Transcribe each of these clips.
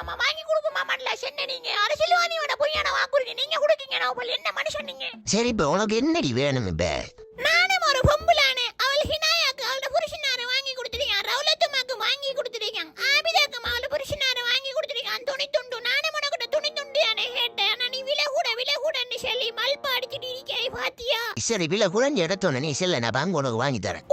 மாமா வாங்கி கொடுக்க மாமான்ல சென்ன நீங்க. அரசியல்வாதியோட பொய்யான வாக்குறுதி நீங்க கொடுக்கீங்க நான் என்ன மனுஷன் நீங்க? சரி இப்ப உனக்கு என்னடி வேணும் இப்ப? நானும் ஒரு பொம்புலானே அவள் ஹினாயாக்கு அவளோட புருஷனாரு வாங்கி கொடுத்துருக்கான். ரவுலத்துமாக்கு வாங்கி கொடுத்துருக்கான். ஆபிதாக்கு அவளோட புருஷனாரு வாங்கி கொடுத்துருக்கான். துணி துண்டு. நானும் உனக்கிட்ட துணி துண்டு துண்டியானே கேட்டேன். ஆனா நீ விலை கூட விலை கூடன்னு சொல்லி மல்பா அடிச்சுட்டு இருக்காய் பாத்தியா? சரி விலை குழந்தை இடத்தோன்னு நீ செல்ல நான் பங்கு உனக்கு வாங்கி தரேன்.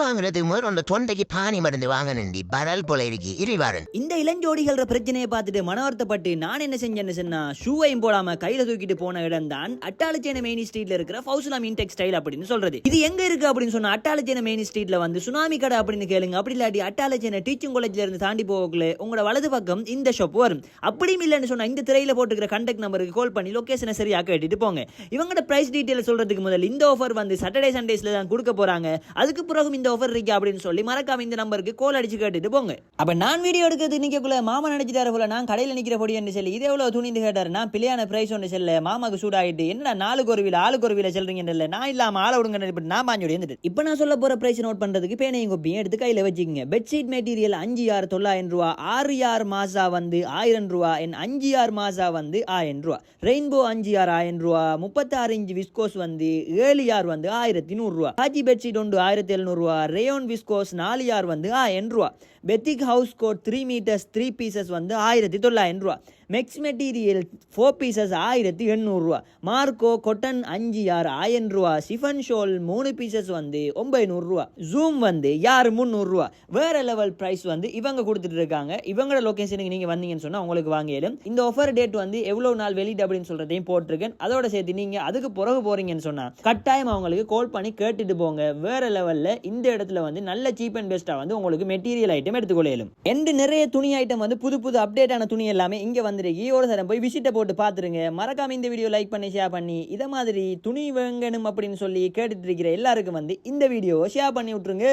தாங்க அப்பம் இது முதல்ல அந்த தொண்டைக்கு பானி மருந்து வாங்கணுண்டி பரல் போல இருக்கு. இரிவாரன் இந்த இளஞ்சோடிகள பிரச்சனையை பார்த்துட்டு மனவர்த்தப்பட்டு நான் என்ன செஞ்சேன்னு சொன்னா ஷூவையும் போடாம கையில தூக்கிட்டு போன இடம் தான் அட்டாளச்சேன மெயின் ஸ்ட்ரீட்ல இருக்கிற ஃபவுசுலா மீன் டெக்ஸ்டைல் அப்படின்னு சொல்றது. இது எங்க இருக்கு அப்படின்னு சொன்னா அட்டாளச்சேன மெயின் ஸ்ட்ரீட்ல வந்து சுனாமி கடை அப்படின்னு கேளுங்க. அப்படி இல்லாட்டி அட்டாளச்சேன டீச்சிங் காலேஜ்ல இருந்து தாண்டி போகக்குள்ள உங்களோட வலது பக்கம் இந்த ஷாப் வரும். அப்படியும் இல்லைன்னு சொன்னா இந்த திரையில போட்டுக்கிற கண்டக்ட் நம்பருக்கு கால் பண்ணி லொகேஷனை சரியா கேட்டுட்டு போங்க. இவங்களோட பிரைஸ் டீட்டெயில் சொல்றதுக்கு முதல்ல இந்த ஆஃபர் வந்து சாட்டர்டே சண்டேஸ்ல தான் கொடுக்க போறாங்க. அதுக்கு பிறகும் இந்த ஆஃபர் இருக்கு அப்படின்னு சொல்லி மறக்காம இந்த நம்பருக்கு கால் அடிச்சு கேட்டுட்டு போங்க. அப்ப நான் வீடியோ எடுக்கிறது நிக்கக்குள்ள மாமா நினைச்சிட்டாரு போல நான் கடையில நிக்கிற என்று சொல்லி? இது எவ்வளவு துணிந்து கேட்டாரு? நான் பிள்ளையான பிரைஸ் ஒன்று செல்ல மாமாக்கு சூடாயிட்டு என்ன நாலு ஒரு ஆளு ஆளுக்கு ஒரு நான் இல்லாம ஆள விடுங்க நான் பாஞ்சோடி இருந்துட்டு இப்போ நான் சொல்ல போற பிரைஸ் நோட் பண்றதுக்கு பேனையும் கொப்பியும் எடுத்து கையில வச்சுக்கோங்க. பெட்ஷீட் மெட்டீரியல் அஞ்சு ஆறு தொள்ளாயிரம் ரூபா ஆறு ஆறு மாசா வந்து ஆயிரம் ரூபா என் அஞ்சு ஆறு மாசா வந்து ஆயிரம் ரூபா. ரெயின்போ அஞ்சு ஆறு ஆயிரம் ரூபா முப்பத்தாறு இன்ச்சு விஸ்கோஸ் வந்து ஏழு ஆர் வந்து ஆயிரத்தி நூறுரூவா காஜி பெட்ஷீட் ஒன்று ஆயிரத்தி எழுநூறுவா ரேயோன் விஸ்கோஸ் நாலு யார் வந்து ஆயிரம் ரூபா. Pethick house coat three meters three pieces வந்து ஆயிரத்தி தொள்ளாயிரம் ரூபா. மெக்ஸ் மெட்டீரியல் ஃபோர் பீசஸ் ஆயிரத்தி எண்ணூறுரூவா மார்க்கோ கொட்டன் அஞ்சு யார் ஆயிரம் ரூபா. சிஃபன் ஷோல் மூணு பீசஸ் வந்து ஒன்பதுநூறுரூவா ஜூம் வந்து யார் முந்நூறுரூவா வேற லெவல் ப்ரைஸ் வந்து இவங்க கொடுத்துட்டு இருக்காங்க. இவங்களோட லொக்கேஷனுக்கு நீங்கள் வந்தீங்கன்னு சொன்னால் உங்களுக்கு வாங்கிடும் இந்த ஆஃபர் டேட் வந்து எவ்வளோ நாள் வெளியிட்டு அப்படின்னு சொல்கிறதையும் போட்டிருக்கேன். அதோட சேர்த்து நீங்கள் அதுக்கு பிறகு போகிறீங்கன்னு சொன்னால் கட்டாயம் அவங்களுக்கு கால் பண்ணி கேட்டுட்டு போங்க. வேற லெவலில் இந்த இடத்துல வந்து நல்ல சீப் அண்ட் பெஸ்ட்டாக வந்து உங்களுக்கு மெட்டீரியல் ஐட்டம் எடுத்துக்கொள்ளும் எண்டு நிறைய துணி ஐட்டம் வந்து புது புது அப்டேட்டான துணி எல்லாமே இங்கே வந்துருக்கு. ஒரு தரம் போய் விசிட்டை போட்டு பார்த்துருங்க. மறக்காம இந்த வீடியோ லைக் பண்ணி ஷேர் பண்ணி இதை மாதிரி துணி வேங்கணும் அப்படின்னு சொல்லி கேட்டுட்டு இருக்கிற எல்லாருக்கும் வந்து இந்த வீடியோவை ஷேர் பண்ணி விட்டுருங்க.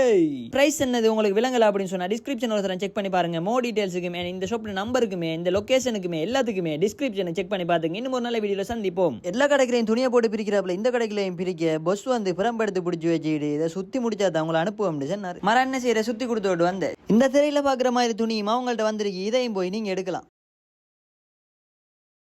பிரைஸ் என்னது? உங்களுக்கு விளங்கல அப்படின்னு சொன்னா டிஸ்கிரிப்ஷன் ஒரு தரம் செக் பண்ணி பாருங்க. மோ டீட்டெயில்ஸுக்குமே இந்த ஷாப் நம்பருக்குமே இந்த லொகேஷனுக்குமே எல்லாத்துக்குமே டிஸ்கிரிப்ஷனை செக் பண்ணி பார்த்துங்க. இன்னும் ஒரு நல்ல வீடியோ சந்திப்போம். எல்லா கடைக்கிலையும் துணியை போட்டு பிரிக்கிறாப்புல இந்த கடைக்கிலையும் பிரிக்க பஸ் வந்து புறம்பெடுத்து பிடிச்சி வச்சுக்கிட்டு இதை சுத்தி முடிச்சா தான் உங்களை அனுப்புவோம் சொன்னார். மரம் என்ன செய்யற சுத்தி கொடுத்து விட்டு வந்து. இந்த திரையில பாக்குற மாதிரி துணியுமா அவங்கள்ட்ட வந்திருக்கு. இதையும் போய் நீங்க எடுக்கலாம்.